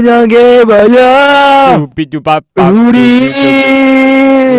만약에 만약 두비두밥 우리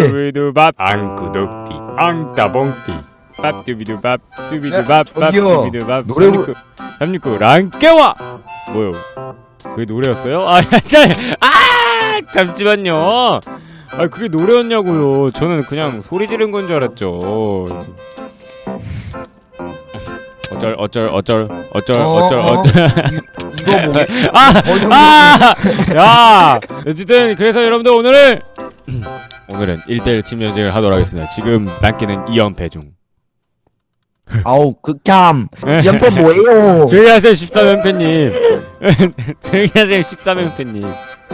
두비두밥 앙구독띠 앙따봉띠. 밥두비두밥 두비두밥. 밥두비두밥. 노래 부- 369 랑깨와! 뭐요? 그게 노래였어요? 아, 잠, 아 잠시만요. 아 그게 노래였냐고요? 저는 그냥 소리 지른 건 줄 알았죠. 어쩔 어쩔 어쩔 어쩔 어쩔 어쩔 이- 이거 뭐 아! 거의 아! 야! 어쨌든 그래서 여러분들 오늘은 오늘은 1대1 팀 연쟁을 하도록 하겠습니다. 지금 랑키는 2연패 중. 아우 극혐 연패 뭐예요 조용히 하세요 13연패님. 조용히 하세요 13연패님.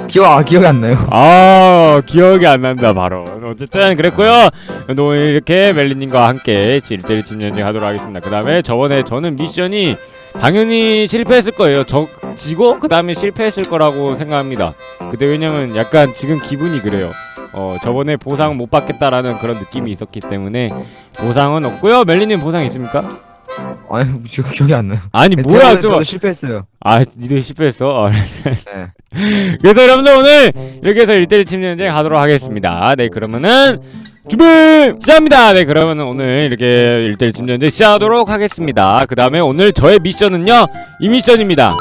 기억 아, 기억이 안 나요 아 기억이 안 난다 바로. 어쨌든 그랬고요. 오늘 이렇게 멜리님과 함께 1대1 팀 연쟁 하도록 하겠습니다. 그 다음에 저번에 저는 미션이 당연히 실패했을 거예요. 저 지고 그 다음에 실패했을 거라고 생각합니다. 근데 왜냐면 약간 지금 기분이 그래요. 어 저번에 보상 못 받겠다라는 그런 느낌이 있었기 때문에 보상은 없고요. 멜리님 보상 있습니까? 아니 지금 기억이 안 나요 아니 뭐야 제가 좀. 저도 실패했어요 아 니도 실패했어. 아, 네. 그래서 여러분들 오늘 이렇게 해서 1대1 팀 연쟁 하도록 하겠습니다. 네 그러면은 준비! 시작합니다. 네 그러면은 오늘 이렇게 1대1 팀 연쟁 시작하도록 하겠습니다. 그 다음에 오늘 저의 미션은요 이 미션입니다.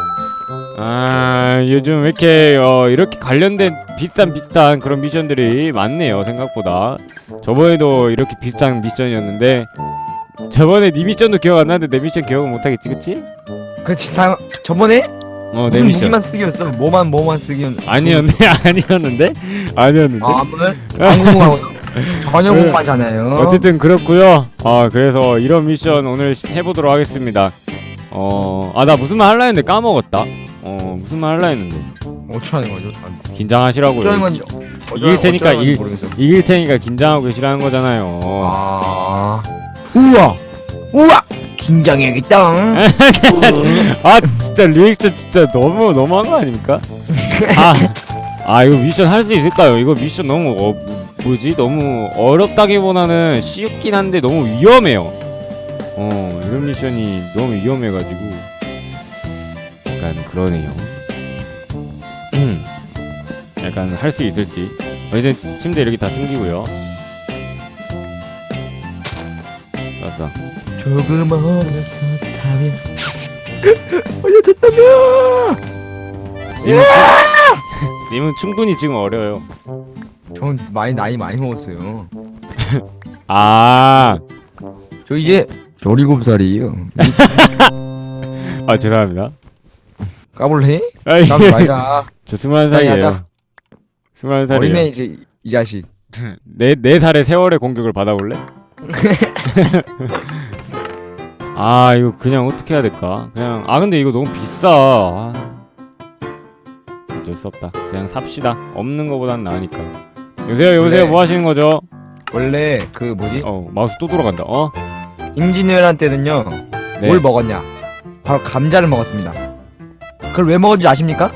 아 요즘 왜 이렇게 어, 이렇게 관련된 비슷한 비슷한 그런 미션들이 많네요 생각보다. 저번에도 이렇게 비슷한 미션이었는데 저번에 네 미션도 기억 안 나는데 내 미션 기억은 못하겠지 그치? 그치 다 저번에? 어 내 무슨 미션. 무기만 쓰기였어? 뭐만 뭐만 쓰기였 아니었네 아니었는데? 아니었는데? 아 아무튼? 안 궁금하고 전혀 네. 궁금하잖아요 어쨌든 그렇고요. 아 그래서 이런 미션 오늘 시- 해보도록 하겠습니다. 어 아 나 무슨 말 할라 했는데 까먹었다. 어 무슨 말 할라 했는데 어쩌라는 거죠 어쩌라는 긴장하시라고요. 건 이길 테니까 모르겠어 이길 테니까 긴장하고 계시라는 거잖아요. 아 우와 우와 긴장해야겠다 아 진짜 리액션 진짜 너무 너무한 거 아닙니까? 아, 아 이거 미션 할 수 있을까요? 이거 미션 너무 어, 뭐- 뭐지? 너무 어렵다기보다는 쉽긴 한데 너무 위험해요. 어 이런 미션이 너무 위험해가지고 약간 그러네요. 음, 약간 할 수 있을지. 어, 이제 침대 이렇게 다 숨기고요. 알았어. 조금 어렸었다면 어렸었다면 님은, 충- 님은 충분히 지금 어려요. 전 많이 나이 많이 먹었어요 아, 저 이제 17살이에요 아 죄송합니다. 까볼래? 아, 예. 까불 말자 저 스물한 살이에요. 하자. 스물한 어린애 살이에요. 이제 이 자식 네, 네 살의 세월의 공격을 받아볼래? 아 이거 그냥 어떻게 해야 될까? 그냥 아 근데 이거 너무 비싸. 아. 어쩔 수 없다. 그냥 삽시다. 없는 거보단 나으니까. 여보세요, 여보세요. 원래- 뭐 하시는 거죠? 원래 그 뭐지? 어 마우스 또 돌아간다. 어? 임진왜란 때는요 네. 뭘 먹었냐 바로 감자를 먹었습니다 그걸 왜 먹었는지 아십니까?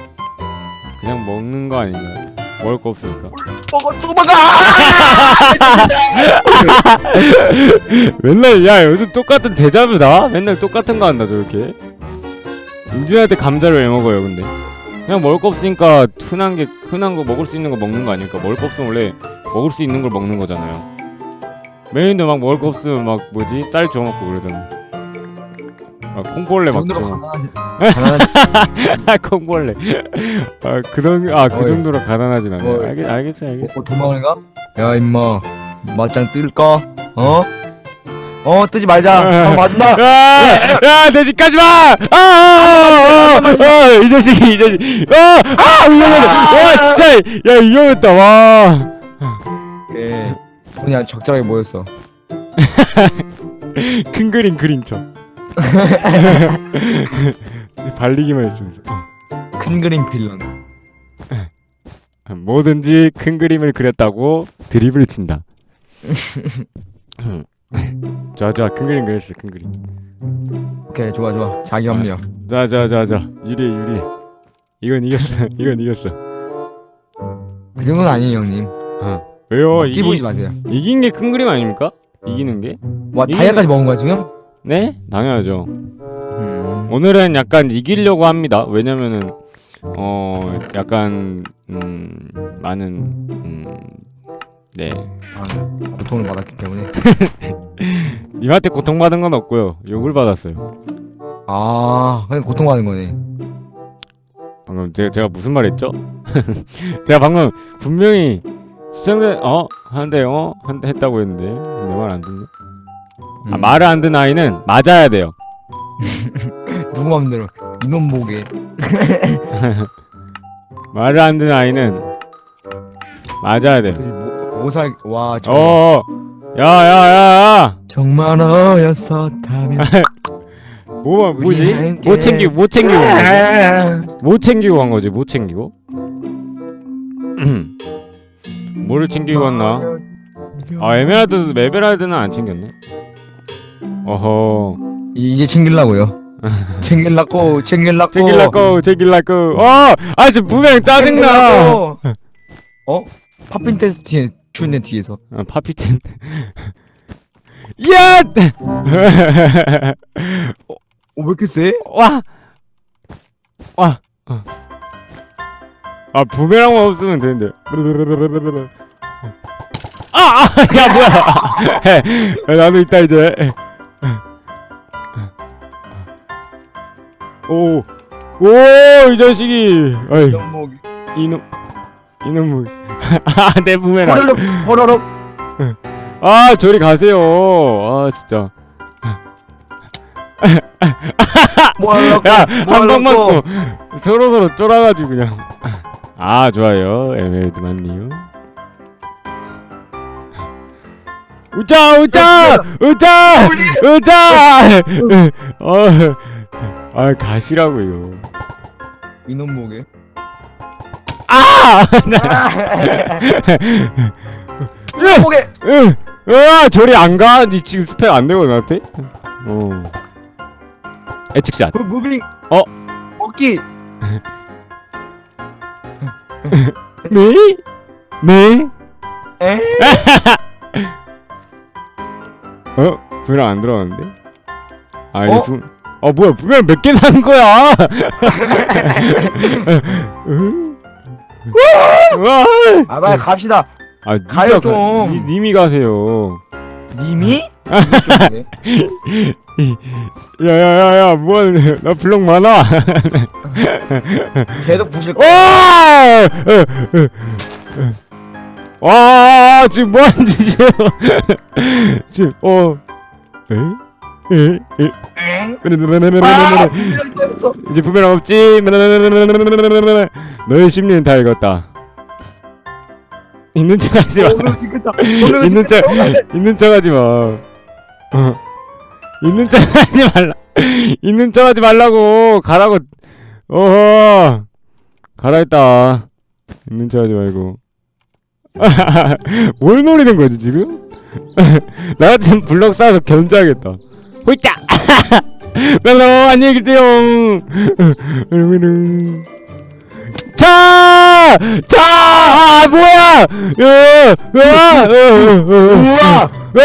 그냥 먹는 거 아닌가요? 먹을 거 없으니까. 먹어 또 먹어 맨날 야 요즘 똑같은 대자뷰다. 맨날 똑같은 거 한다 저렇게. 임진한테 감자를 왜 먹어요 근데? 그냥 먹을 거 없으니까 흔한 게 흔한 거 먹을 수 있는 거 먹는 거 아닐까? 먹을 거 없으면 원래 먹을 수 있는 걸 먹는 거잖아요. 메인도 막 먹을 거 없으면 막 뭐지 쌀 주워 먹고 그러잖아. 막 콩벌레 막 정도로 주워. 가난하지 가난하지 콩벌레. 아그 정도 아그 어이. 정도로 가난하진 않네. 어이. 알겠 알겠어 알겠어. 먹고 도망을 가? 야 임마 맞짱 뜰까? 어? 어 뜨지 말자 어, 맞나? 야, 야, 내 집까지 마! 아, 아, 아, 아, 아, 이 자식이, 이 자식. 아, 아, 위험하다. 와, 진짜, 야, 위험했다, 와. 예 그냥 적절하게 모였어 큰 그림 그린 척. 발리기만 했으면 큰 그림 빌런 뭐든지 큰 그림을 그렸다고 드립을 친다. 좋아, 큰 그림 그렸어, 큰 그림. 오케이 좋아 좋아 자기 합리화 자, 자, 자, 자, 유리, 유리. 이건 이겼어, 이건 이겼어. 그 정도는 아니에요 형님 왜요? 끼 보이지 이기, 마세요 이긴 게 큰 그림 아닙니까? 이기는 게? 와 이게- 다이아까지 먹은 거야 지금? 네? 당연하죠. 음. 오늘은 약간 이기려고 합니다. 왜냐면은 어 약간 음 많은 음 네. 아, 고통을 받았기 때문에? 님한테 고통받은 건 없고요. 욕을 받았어요. 아 그냥 고통받는 거네. 방금 제가, 제가 무슨 말 했죠? 제가 방금 분명히 시청자 어? 한대 어? 한대 했다고 했는데 내 말 안 듣네. 아, 음. 말을 안 듣는 아이는 맞아야 돼요. 누구 맘대로? 이놈 보게. 말을 안 듣는 아이는 맞아야 돼요 모- 모살 와 정말 어. 야야야야. 정말 어였었다면 뭐 뭐지? 못 챙기고 못 챙기고 간 거지? 아, 못 챙기고 간 거지? 못 챙기고? 뭐를 챙기고 갔나? 아 에메랄드 에메랄드는 안 챙겼네. 어허. 이제 챙길라고요. 챙길라고 챙길라고. 챙길라고 챙길라고. 어아 지금 분명 짜증나. 챙길라고. 어? 팝핀 테스트 뒤에 추운데 뒤에서 아, 파피텐 야! 어 왜 이렇게 세? 와! 와! 어. 아 부메랑만 없으면 되는데 아! 아! 야 뭐야 야, 나도 있다 이제 오! 오! 이 자식이 어이 이놈 이놈 아내 부메랑 호로록 호로록. 아 저리 가세요. 아 진짜. 뭐하려고 야뭐한 방만? 또? 서로 서로 쫄아가지고 그냥. 아 좋아요. 에메랄드만요. 우짜 우짜 우짜 우짜 어아 가시라고요 이놈 목에 아 목에 으, 으아 저리 안 가 니 지금 스펙 안 되고 나한테 어 에측샷 그 무빙 어? 먹기 네? 네? 에? 어? 부메랑 안 들어갔는데? 아 어? 부... 어 뭐야 부메랑 몇개산 거야? 응? 와! 아 빨리 갑시다 아 가요, 니가 가- 좀. 니, 님이 가세요 님이? 야야야야 뭐하는 나 블럭 많아 걔도 부실 와! 와 지금 뭐하는 짓이에요 지금 어 에? 엥? 아 이제 부메랑 없지? 너의 심리는 다 읽었다. 있는 척 하지 마. 있는 척 있는 척 하지 마. 어. 있는 척 하지 말라. 있는 척 하지 말라고. 가라고. 어허. 가라 했다. 있는 척 하지 말고. 뭘 노리는 거지 지금? 나 같은 블럭 쌓아서 견제하겠다 호이짜 멜로 안녕히 계세요 자! 자! 아, 뭐야! 으, 으아! 으, 으, 으, 으. 우와 야!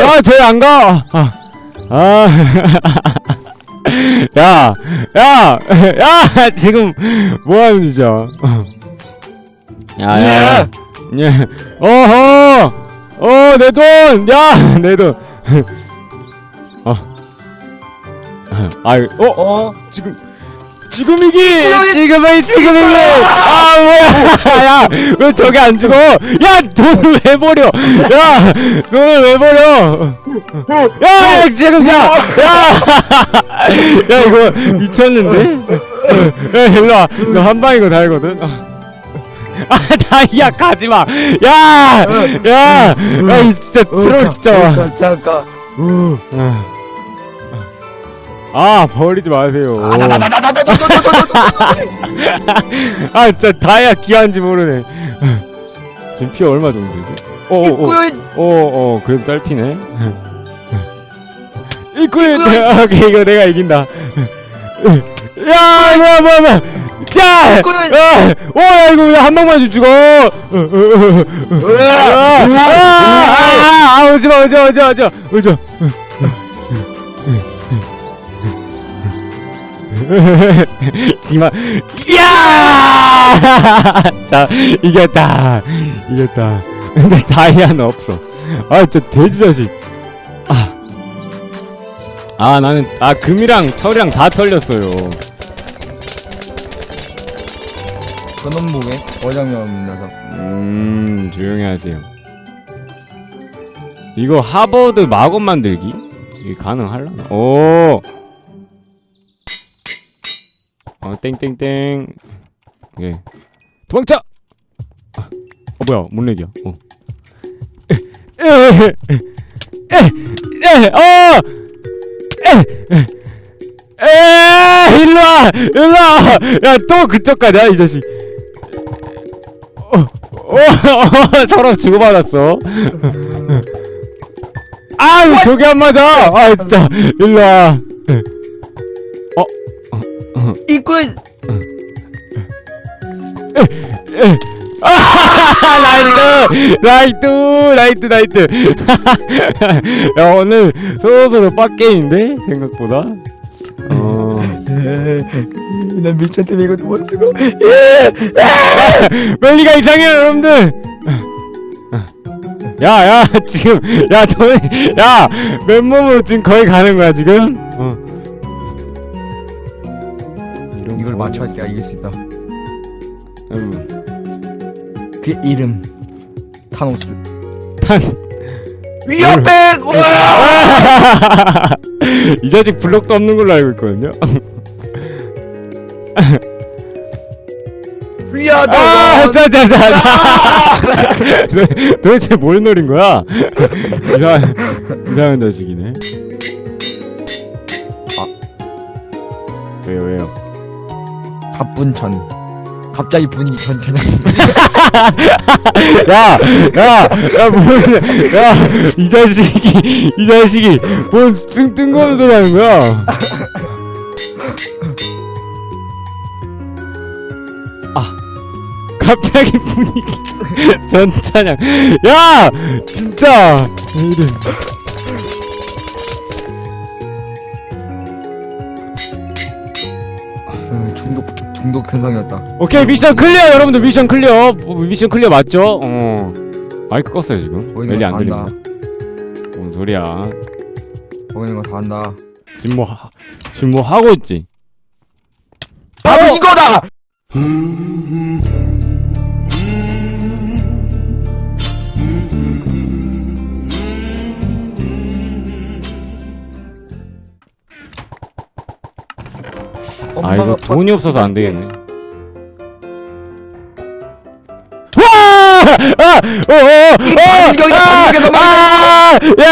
야, 저기 안 가! 아. 아. 야! 야! 야! 지금, 뭐 하는 짓이야? 야, 야, 야. 야. 어허! 어, 내 돈! 야! 내 돈! 어. 아이, 어? 어? 지금 지금 이기 지금이 지금 이기 아 뭐야 야왜 저기 안 죽어 야 돈을 왜 버려 야 돈을 왜 버려 야, 야 지금 야 야 야 이거 미쳤는데 야 일로 와 너한 방이고 달거든 아 다이야 가지마 야 야야 진짜 트롤 진짜 와 잠깐 잠깐 우 아 아 버리지 마세요. 아 진짜 다야 귀한지 모르네. 지금 피 얼마 정도 되지? 어어 어 어, 그래도 딸피네. 이구에 오케이 이거 내가 이긴다. 야 뭐야 뭐야 뭐야. 야! 야! 오, 야, 이거 왜한 방만 좀 죽어! 아, 오지마, 오지마, 오지마, 오지마, 오지마. 이만 야! 자 이겼다 이겼다 근데 다이아는 없어 아 저 돼지 자식 아. 아 나는 아 금이랑 철이랑 다 털렸어요 그놈 보게 어장면 없는 녀석 음 조용히 하세요 이거 하버드 마법 만들기? 이게 가능할라나? 오! 어 땡땡땡 예 도망쳐! 아, 어 뭐야 뭔 렉이야 어 에에에에 어! 에! 에! 일로와! 일로와! 야 또 그쪽 가냐 이 자식 어, 어, 어, 서로 주고받았어. 아, 왜 저기 안 맞아? 아, 진짜. 일로 와. 이꿀 나이트! 나이트! 나이트, 나이트! 야, 오늘 서로서로 빡게임인데? 생각보다? 어. 난 때문에 이것도 못 쓰고 멜리가 이상해요, 여러분들! 야, 야, 지금, 야, 너, 야, 맨몸으로 지금 거의 가는 거야, 지금? 어. 거. 맞춰야 이길 수 있다 음. 그 이름 타노스 탄. 위협백 이 자식 블록도 없는 걸로 알고 있거든요. 위하다 아, 자자자. 도대체 뭘 노린 거야? 이상 이상한 자식이네. 아 왜요 왜요? 갑분천 갑자기 분위기 전체는 야, 야, 야, 뭔, 야, 이 자식이, 이 자식이, 뭔 뜬, 소리 하는 거야? 아, 갑자기 분위기, 전차냥. 야! 진짜! 왜 이래. 음, 중독 중독 현상이었다 오케이, 미션 클리어, 여러분들, 미션 클리어. 어, 미션 클리어 맞죠? 어. 마이크 껐어요, 지금. 보이는 멜리 안. 들립니다. 뭔 소리야. 보이는 거 다 한다 지금 뭐, 하, 지금 뭐 하고 있지? 바로 이거다 이거 돈이 없어서 안 되겠네. 와! 아! 어, 어, 어! 반격이다, 아! 반격에서 아! 야!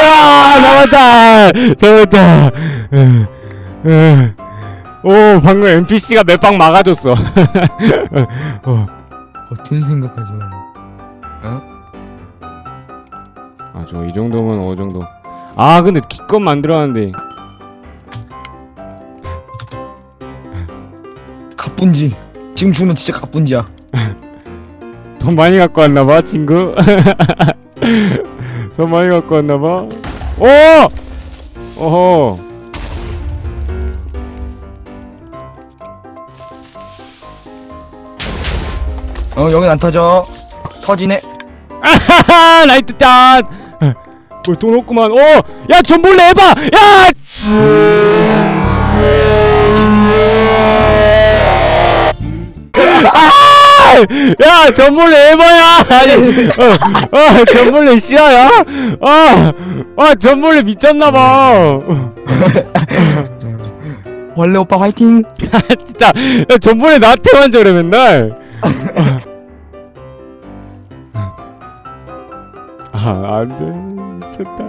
야! 잡았다! 잡았다! 으, 으. 오, 방금 NPC가 몇 방 막아줬어. 어. 어떤 생각하지 마 아, 저 이 정도면 어느 정도. 아, 근데 기껏 만들어놨는데. 갑분지 지금 죽는 진짜 갑분지야 돈 많이 갖고 왔나봐, 친구. 돈 많이 갖고 왔나봐. 오! 어허. 어 여긴 안 터져 터지네 하하 라이트 짠! 뭐돈 없구만. 어! 야, 전볼래 해봐! 야! 야, 전볼래 해봐야! 아니, 어, 어, 전볼래 씨야야? 아, 아, 전볼래 미쳤나봐. 원래 오빠 화이팅 아, 진짜, 야, 전볼래 나한테만 저래, 맨날. 아, 안 돼. 미쳤다.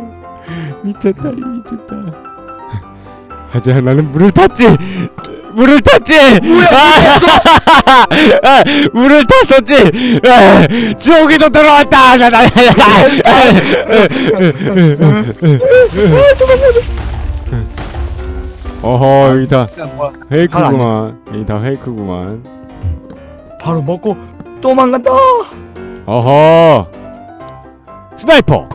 미쳤다리, 미쳤다. 하지만 나는 물을 탔지! 물을 탔지! 아, 아, 물을 탔었지! 아, 지옥이도 들어왔다! 나, 나, 나, 나. 어허, 여기 다 야, 뭐야. 페이크구만. 여기 다 페이크구만. 바로 먹고 도망간다 어허. 스나이퍼!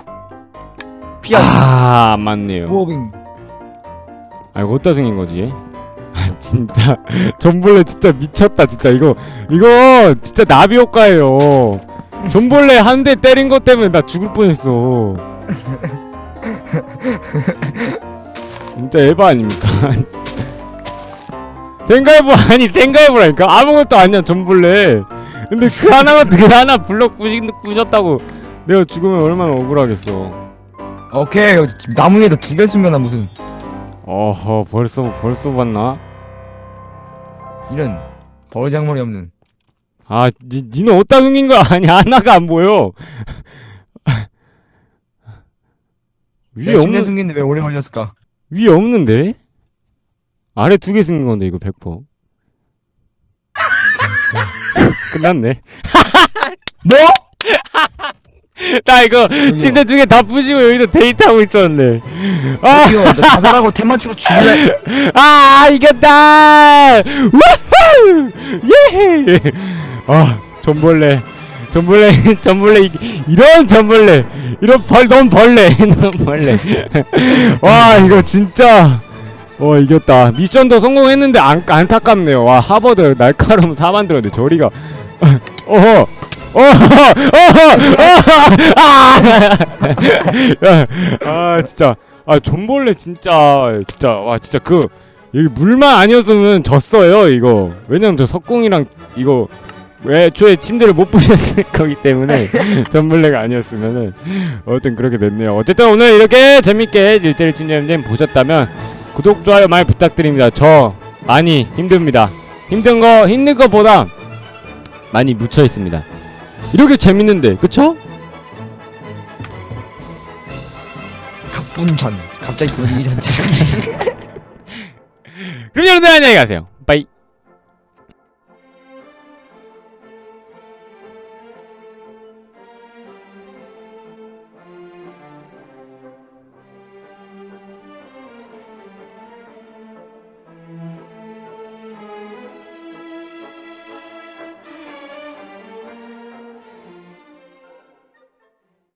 피하기 아, 안 맞네요. 무호빙 아 이거 어디다 생긴 거지? 진짜. 존벌레 진짜 미쳤다 진짜. 이거 이거 진짜 나비 효과예요. 존벌레 한 대 때린 것 때문에 나 죽을 뻔했어. 진짜 에바 아닙니까? 생각해보 아니 생각해보라니까? 아무것도 아니야 존벌레. 근데 그 하나만 그 하나 블럭 부시, 부셨다고 내가 죽으면 얼마나 억울하겠어. 오케이 나무에다 두 개 숨겨놔 무슨. 어허 벌써 벌써 봤나? 이런 버장머리 없는 아, 니, 니는 어디다 숨긴 거야? 아니, 하나가 안 보여. 위에 내가 없는, 숨긴데 왜 오래 걸렸을까 위에 없는데? 아래 두 개 숨긴 건데, 이거 100%. 끝났네. 뭐? 나 이거 침대 두 개 다 부시고 여기서 데이트하고 있었는데. 아, 이거 너 자살하고 테마추로 죽일래 아, 이겼다! 우후! 예! 아, 전벌레. 전벌레, 전벌레, 이- 이런 전벌레. 이런 벌, 넌 벌레. 넌 벌레. 와, 이거 진짜. 어, 이겼다. 미션도 성공했는데 안, 안타깝네요. 와, 하버드 날카로움 4만 들었는데 저리가. 어허. 아! 아, 진짜. 아, 존벌레 진짜. 진짜. 와, 진짜 그. 여기 물만 아니었으면 졌어요, 이거. 왜냐면 저 석궁이랑 이거. 애초에 침대를 못 부셨을 거기 때문에 전벌레가 아니었으면은 어쨌든 그렇게 됐네요. 어쨌든 오늘 이렇게 재밌게 1대1 침대전쟁 보셨다면 구독 좋아요 많이 부탁드립니다. 저 많이 힘듭니다. 힘든 거 힘든 거보다 많이 묻혀 있습니다. 이렇게 재밌는데 그쵸? 갑분전 갑자기 분위기 전체 그럼 여러분들 안녕히 가세요.